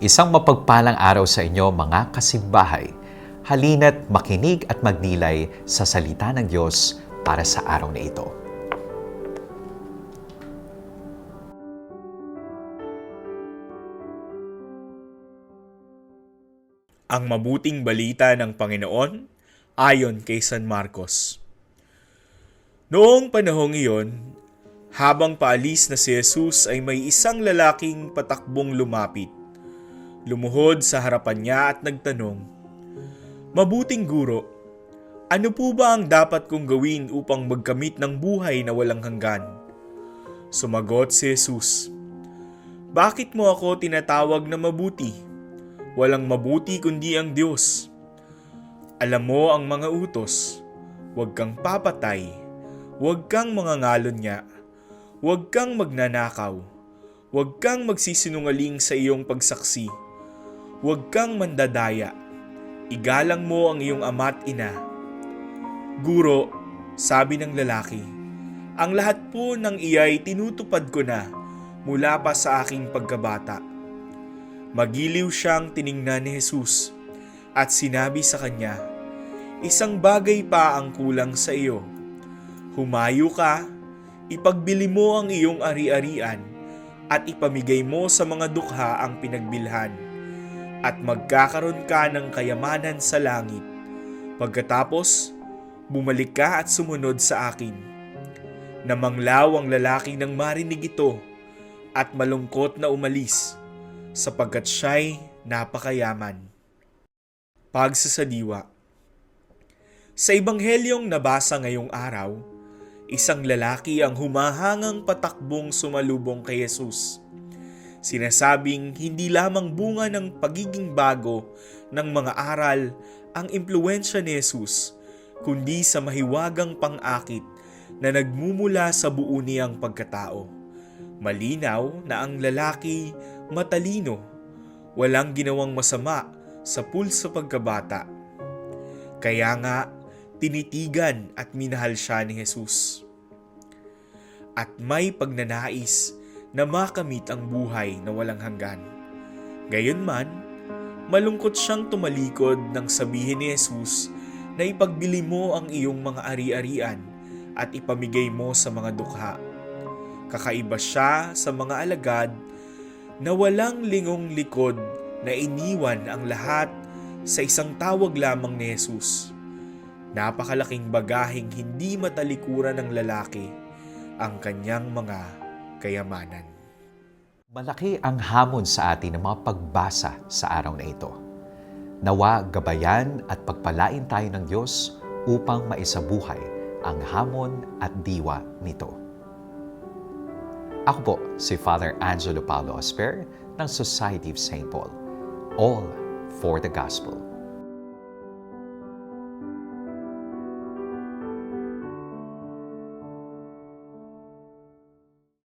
Isang mapagpalang araw sa inyo mga kasimbahay. Halina't makinig at magnilay sa salita ng Diyos para sa araw na ito. Ang mabuting balita ng Panginoon ayon kay San Marcos. Noong panahong iyon, habang paalis na si Jesus ay may isang lalaking patakbong lumapit. Lumuhod sa harapan niya at nagtanong, Mabuting guro, ano po ba ang dapat kong gawin upang magkamit ng buhay na walang hanggan? Sumagot si Jesus, Bakit mo ako tinatawag na mabuti? Walang mabuti kundi ang Diyos. Alam mo ang mga utos. Huwag kang papatay. Huwag kang mangangalon niya. Huwag kang magnanakaw. Huwag kang magsisinungaling sa iyong pagsaksi. Huwag kang mandadaya. Igalang mo ang iyong ama't ina. Guro, sabi ng lalaki, ang lahat po ng iyay tinutupad ko na mula pa sa aking pagkabata. Magiliw siyang tiningnan ni Jesus at sinabi sa kanya, Isang bagay pa ang kulang sa iyo. Humayo ka, ipagbili mo ang iyong ari-arian at ipamigay mo sa mga dukha ang pinagbilhan at magkakaroon ka ng kayamanan sa langit. Pagkatapos, bumalik ka at sumunod sa akin. Namanglaw ang lalaki nang marinig ito at malungkot na umalis sapagkat siya'y napakayaman. Pagsasadiwa Sa Ebanghelyong nabasa ngayong araw, isang lalaki ang humahangang patakbong sumalubong kay Jesus. Sinasabing hindi lamang bunga ng pagiging bago ng mga aral ang impluensya ni Jesus, kundi sa mahiwagang pang-akit na nagmumula sa buo niyang pagkatao. Malinaw na ang lalaki matalino, walang ginawang masama sa pulso pagkabata. Kaya nga, tinitigan at minahal siya ni Jesus. At may pagnanais na makamit ang buhay na walang hanggan. Gayunman, malungkot siyang tumalikod nang sabihin ni Jesus na ipagbili mo ang iyong mga ari-arian at ipamigay mo sa mga dukha. Kakaiba siya sa mga alagad na walang lingong likod na iniwan ang lahat sa isang tawag lamang ni Jesus. Napakalaking bagaheng hindi matalikuran ng lalaki ang kanyang mga kayamanan. Malaki ang hamon sa atin ng mga pagbasa sa araw na ito. Nawa gabayan at pagpalain tayo ng Diyos upang maisabuhay ang hamon at diwa nito. Ako po si Father Angelo Paulo Asper ng Society of St. Paul. All for the Gospel.